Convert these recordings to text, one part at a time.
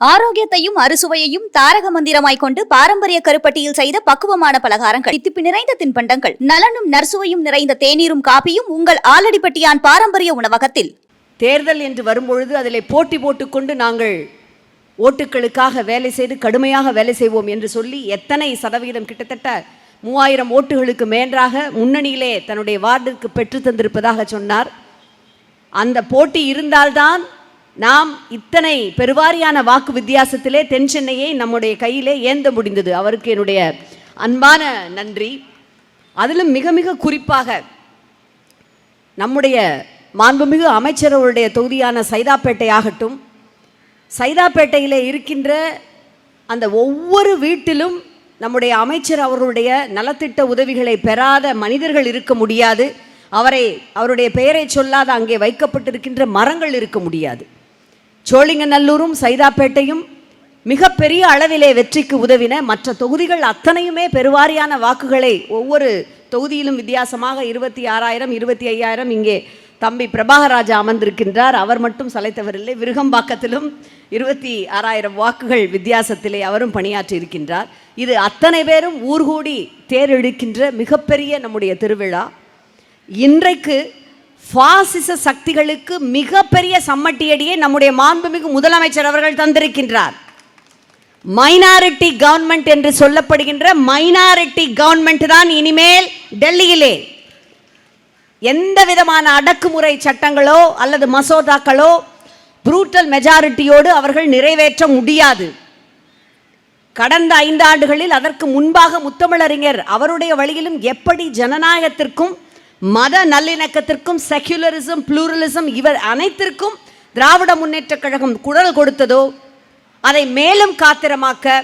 ஆரோக்கியத்தையும் அறுசுவையையும் தாரக மந்திரமாய் கொண்டு பாரம்பரிய கருப்பட்டியில் செய்த பக்குவமான பலகாரங்கள். தித்திப்பு நிறைந்த தின்பண்டங்கள். நலனும் நர்சுவையும் நிறைந்த தேநீரும் காப்பியும் உங்கள் ஆலடிப்பட்டியான் பாரம்பரிய உணவகத்தில். தேர்தல் என்று வரும்பொழுது அதிலே போட்டி போட்டுக்கொண்டு நாங்கள் ஓட்டுகளுக்காக வேலை செய்து கடுமையாக வேலை செய்வோம் என்று சொல்லி எத்தனை சதவீதம் கிட்டத்தட்ட மூவாயிரம் ஓட்டுகளுக்கு மேன்றாக முன்னணியிலே தன்னுடைய வார்டிற்கு பெற்று தந்திருப்பதாக சொன்னார். அந்த போட்டி இருந்தால்தான் நாம் இத்தனை பெருவாரியான வாக்கு வித்தியாசத்திலே தென் சென்னையை நம்முடைய கையிலே ஏந்த முடிந்தது. அவருக்கு என்னுடைய அன்பான நன்றி. அதிலும் மிக மிக குறிப்பாக நம்முடைய மாண்புமிகு அமைச்சர் அவருடைய தொகுதியான சைதாப்பேட்டை ஆகட்டும் சைதாப்பேட்டையில் இருக்கின்ற அந்த ஒவ்வொரு வீட்டிலும் நம்முடைய அமைச்சர் அவர்களுடைய நலத்திட்ட உதவிகளை பெறாத மனிதர்கள் இருக்க முடியாது. அவரை அவருடைய பெயரை சொல்லாத அங்கே வைக்கப்பட்டிருக்கின்ற மரங்கள் இருக்க முடியாது. சோழிங்கநல்லூரும் சைதாப்பேட்டையும் மிகப்பெரிய அளவிலே வெற்றிக்கு உதவின மற்ற தொகுதிகள் அத்தனையுமே பெருவாரியான வாக்குகளை ஒவ்வொரு தொகுதியிலும் வித்தியாசமாக இருபத்தி ஆறாயிரம் இருபத்தி ஐயாயிரம் இங்கே தம்பி பிரபாகராஜா அமர்ந்திருக்கின்றார். அவர் மட்டும் சலைத்தவரில்லை விருகம்பாக்கத்திலும் இருபத்தி ஆறாயிரம் வாக்குகள் வித்தியாசத்திலே அவரும் பணியாற்றி இருக்கின்றார் இது அத்தனை பேரும் ஊர்கூடி தேர் இழுக்கின்ற மிகப்பெரிய நம்முடைய திருவிழா. இன்றைக்கு பாசிச சக்திகளுக்கு மிகப்பெரிய சம்மட்டியடியை நம்முடைய மாண்புமிகு முதலமைச்சர் அவர்கள் தந்திருக்கின்றார். மைனாரிட்டி கவர்மெண்ட் என்று சொல்லப்படுகின்ற மைனாரிட்டி கவர்மெண்ட் தான் இனிமேல் டெல்லியிலே. எந்த விதமான அடக்குமுறை சட்டங்களோ அல்லது மசோதாக்களோ புரூட்டல் மெஜாரிட்டியோடு அவர்கள் நிறைவேற்ற முடியாது. கடந்த ஐந்து ஆண்டுகளில் அதற்கு முன்பாக முத்தமிழறிஞர் அவருடைய வழியிலும் எப்படி ஜனநாயகத்திற்கும் மத நல்லிணக்கத்திற்கும் செக்யுலரிசம் ப்ளூரலிசம் இவர் அனைத்திற்கும் திராவிட முன்னேற்றக் கழகம் குரல் கொடுத்ததோ அதை மேலும் காத்திரமாக்க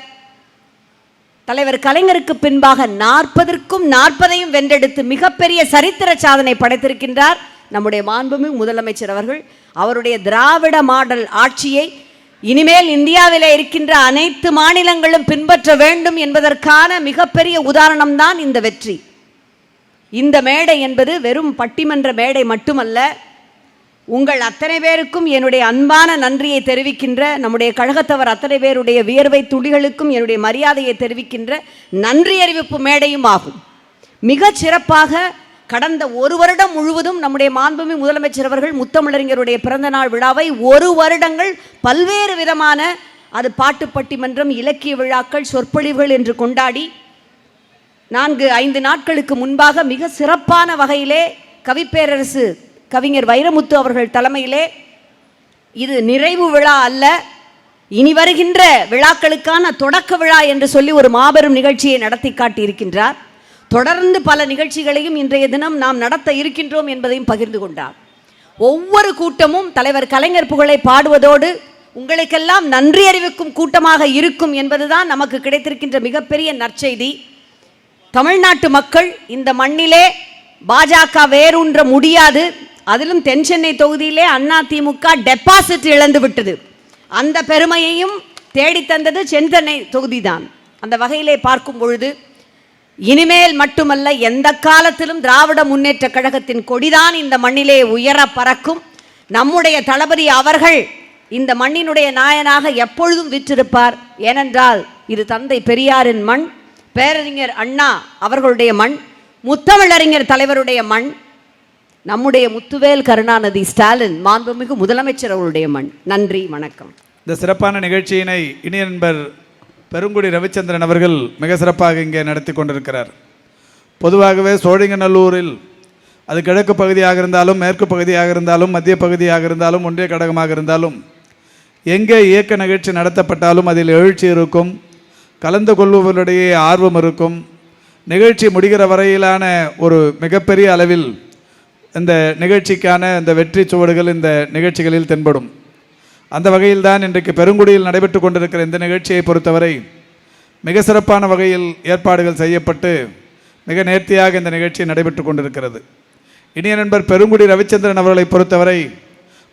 தலைவர் கலைஞருக்கு பின்பாக நாற்பதற்கும் நாற்பதையும் வென்றெடுத்து மிகப்பெரிய சரித்திர சாதனை படைத்திருக்கின்றார் நம்முடைய மாண்புமிகு முதலமைச்சர் அவர்கள். அவருடைய திராவிட மாடல் ஆட்சியை இனிமேல் இந்தியாவிலே இருக்கின்ற அனைத்து மாநிலங்களும் பின்பற்ற வேண்டும் என்பதற்கான மிகப்பெரிய உதாரணம்தான் இந்த வெற்றி. இந்த மேடை என்பது வெறும் பட்டிமன்ற மேடை மட்டுமல்ல உங்கள் அத்தனை பேருக்கும் என்னுடைய அன்பான நன்றியை தெரிவிக்கின்ற நம்முடைய கழகத்தவர் அத்தனை பேருடைய வியர்வை துளிகளுக்கும் என்னுடைய மரியாதையை தெரிவிக்கின்ற நன்றி அறிவிப்பு மேடையும் ஆகும். மிகச் சிறப்பாக கடந்த ஒரு வருடம் முழுவதும் நம்முடைய மாண்புமி முதலமைச்சர் அவர்கள் முத்தமிழறிஞருடைய பிறந்தநாள் விழாவை ஒரு வருடங்கள் பல்வேறு விதமான அது பாட்டு பட்டிமன்றம் இலக்கிய விழாக்கள் சொற்பொழிவுகள் என்று கொண்டாடி நான்கு ஐந்து நாட்களுக்கு முன்பாக மிக சிறப்பான வகையிலே கவிப்பேரரசு கவிஞர் வைரமுத்து அவர்கள் தலைமையிலே இது நிறைவு விழா அல்ல. இனி வருகின்ற விழாக்களுக்கான தொடக்க விழா என்று சொல்லி ஒரு மாபெரும் நிகழ்ச்சியை நடத்தி காட்டியிருக்கின்றார். தொடர்ந்து பல நிகழ்ச்சிகளையும் இன்றைய தினம் நாம் நடத்த இருக்கின்றோம் என்பதையும் பகிர்ந்து கொண்டார். ஒவ்வொரு கூட்டமும் தலைவர் கலைஞர் புகழை பாடுவதோடு உங்களுக்கெல்லாம் நன்றி அறிவிக்கும் கூட்டமாக இருக்கும் என்பதுதான் நமக்கு கிடைத்திருக்கின்ற மிகப்பெரிய நற்செய்தி. தமிழ்நாட்டு மக்கள் இந்த மண்ணிலே பாஜக வேரூன்ற முடியாது. அதிலும் தென் சென்னை தொகுதியிலே அண்ணா திமுக டெபாசிட் இழந்து விட்டது. அந்த பெருமையையும் தேடித் தந்தது தொகுதி தொகுதிதான். அந்த வகையிலே பார்க்கும் பொழுது இனிமேல் மட்டுமல்ல எந்த காலத்திலும் திராவிட முன்னேற்ற கழகத்தின் கொடிதான் இந்த மண்ணிலே உயர பறக்கும். நம்முடைய தளபதி அவர்கள் இந்த மண்ணினுடைய நாயனாக எப்பொழுதும் விற்றிருப்பார். ஏனென்றால் இது தந்தை பெரியாரின் மண். பேரறிஞர் அண்ணா அவர்களுடைய மண் முத்தமிழறிஞர் தலைவருடைய மண் நம்முடைய முத்துவேல் கருணாநிதி ஸ்டாலின் மாண்புமிகு முதலமைச்சர் அவருடைய மண். நன்றி வணக்கம். இந்த சிறப்பான நிகழ்ச்சியினை இனிய நண்பர் பெருங்குடி ரவிச்சந்திரன் அவர்கள் மிக சிறப்பாக இங்கே நடத்தி கொண்டிருக்கிறார். பொதுவாகவே சோழிங்கநல்லூரில் அது கிழக்கு பகுதியாக இருந்தாலும் மேற்கு பகுதியாக இருந்தாலும் மத்திய பகுதியாக இருந்தாலும் ஒன்றிய கடகமாக இருந்தாலும் எங்கே இயக்க நிகழ்ச்சி நடத்தப்பட்டாலும் அதில் எழுச்சி இருக்கும் கலந்து கொள்பவர்களிடையே ஆர்வம் இருக்கும். நிகழ்ச்சி முடிகிற வரையிலான ஒரு மிகப்பெரிய அளவில் இந்த நிகழ்ச்சிக்கான இந்த வெற்றி சுவடுகள் இந்த நிகழ்ச்சிகளில் தென்படும். அந்த வகையில் தான் இன்றைக்கு பெருங்குடியில் நடைபெற்று கொண்டிருக்கிற இந்த நிகழ்ச்சியை பொறுத்தவரை மிக சிறப்பான வகையில் ஏற்பாடுகள் செய்யப்பட்டு மிக நேர்த்தியாக இந்த நிகழ்ச்சி நடைபெற்று கொண்டிருக்கிறது. இனிய நண்பர் பெருங்குடி ரவிச்சந்திரன் அவர்களை பொறுத்தவரை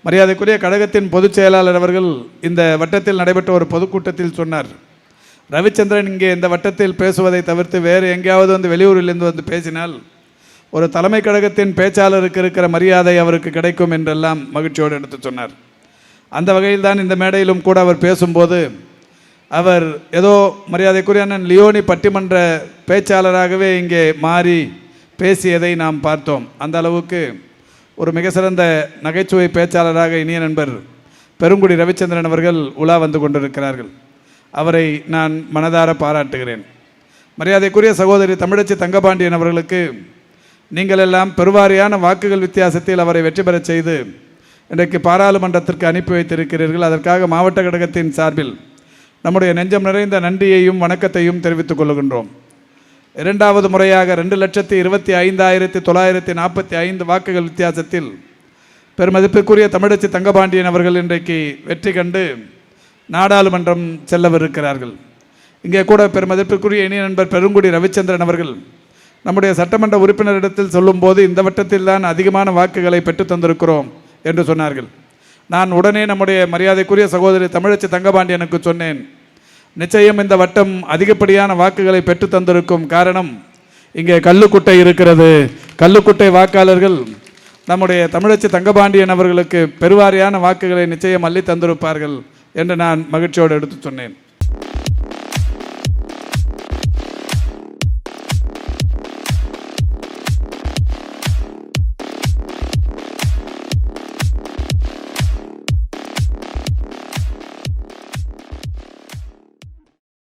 மரியாதைக்குரிய கழகத்தின் பொதுச் செயலாளர் அவர்கள் இந்த வட்டத்தில் நடைபெற்ற ஒரு பொதுக்கூட்டத்தில் சொன்னார். ரவிச்சந்திரன் இங்கே இந்த வட்டத்தில் பேசுவதை தவிர்த்து வேறு எங்கேயாவது வந்து வெளியூரிலிருந்து வந்து பேசினால் ஒரு தலைமை கழகத்தின் பேச்சாளருக்கு இருக்கிற மரியாதை அவருக்கு கிடைக்கும் என்றெல்லாம் மகிழ்ச்சியோடு எடுத்து சொன்னார். அந்த வகையில் தான் இந்த மேடையிலும் கூட அவர் பேசும்போது அவர் ஏதோ மரியாதைக்குரிய அண்ணன் லியோனி பட்டிமன்ற பேச்சாளராகவே இங்கே மாறி பேசியதை நாம் பார்த்தோம். அந்த அளவுக்கு ஒரு மிக சிறந்த நகைச்சுவை பேச்சாளராக இனிய நண்பர் பெருங்குடி ரவிச்சந்திரன் அவர்கள் உலா வந்து கொண்டிருக்கிறார்கள். அவரை நான் மனதார பாராட்டுகிறேன். மரியாதைக்குரிய சகோதரி தமிழச்சி தங்கபாண்டியன் அவர்களுக்கு நீங்கள் எல்லாம் பெருவாரியான வாக்குகள் வித்தியாசத்தில் அவரை வெற்றி பெறச் செய்து இன்றைக்கு பாராளுமன்றத்திற்கு அனுப்பி வைத்திருக்கிறீர்கள். அதற்காக மாவட்ட கழகத்தின் சார்பில் நம்முடைய நெஞ்சம் நிறைந்த நன்றியையும் வணக்கத்தையும் தெரிவித்துக் கொள்கின்றோம். இரண்டாவது முறையாக ரெண்டு லட்சத்தி இருபத்தி ஐந்தாயிரத்தி தொள்ளாயிரத்தி நாற்பத்தி ஐந்து வாக்குகள் வித்தியாசத்தில் பெருமதிப்பிற்குரிய தமிழச்சி தங்கபாண்டியன் அவர்கள் இன்றைக்கு வெற்றி கண்டு நாடாளுமன்றம் செல்லவிருக்கிறார்கள். இங்கே கூட பெருமதிப்பிற்குரிய இணைய நண்பர் பெருங்குடி ரவிச்சந்திரன் அவர்கள் நம்முடைய சட்டமன்ற உறுப்பினரிடத்தில் சொல்லும்போது இந்த வட்டத்தில் தான் அதிகமான வாக்குகளை பெற்று தந்திருக்கிறோம் என்று சொன்னார்கள். நான் உடனே நம்முடைய மரியாதைக்குரிய சகோதரி தமிழச்சி தங்கபாண்டியனுக்கு சொன்னேன் நிச்சயம் இந்த வட்டம் அதிகப்படியான வாக்குகளை பெற்றுத் தந்திருக்கும் காரணம் இங்கே கல்லுக்குட்டை இருக்கிறது. கல்லுக்குட்டை வாக்காளர்கள் நம்முடைய தமிழச்சி தங்கபாண்டியன் அவர்களுக்கு பெருவாரியான வாக்குகளை நிச்சயம் அள்ளி தந்திருப்பார்கள். என்று நான் மகிழ்ச்சியோடு எடுத்து சொன்னேன்.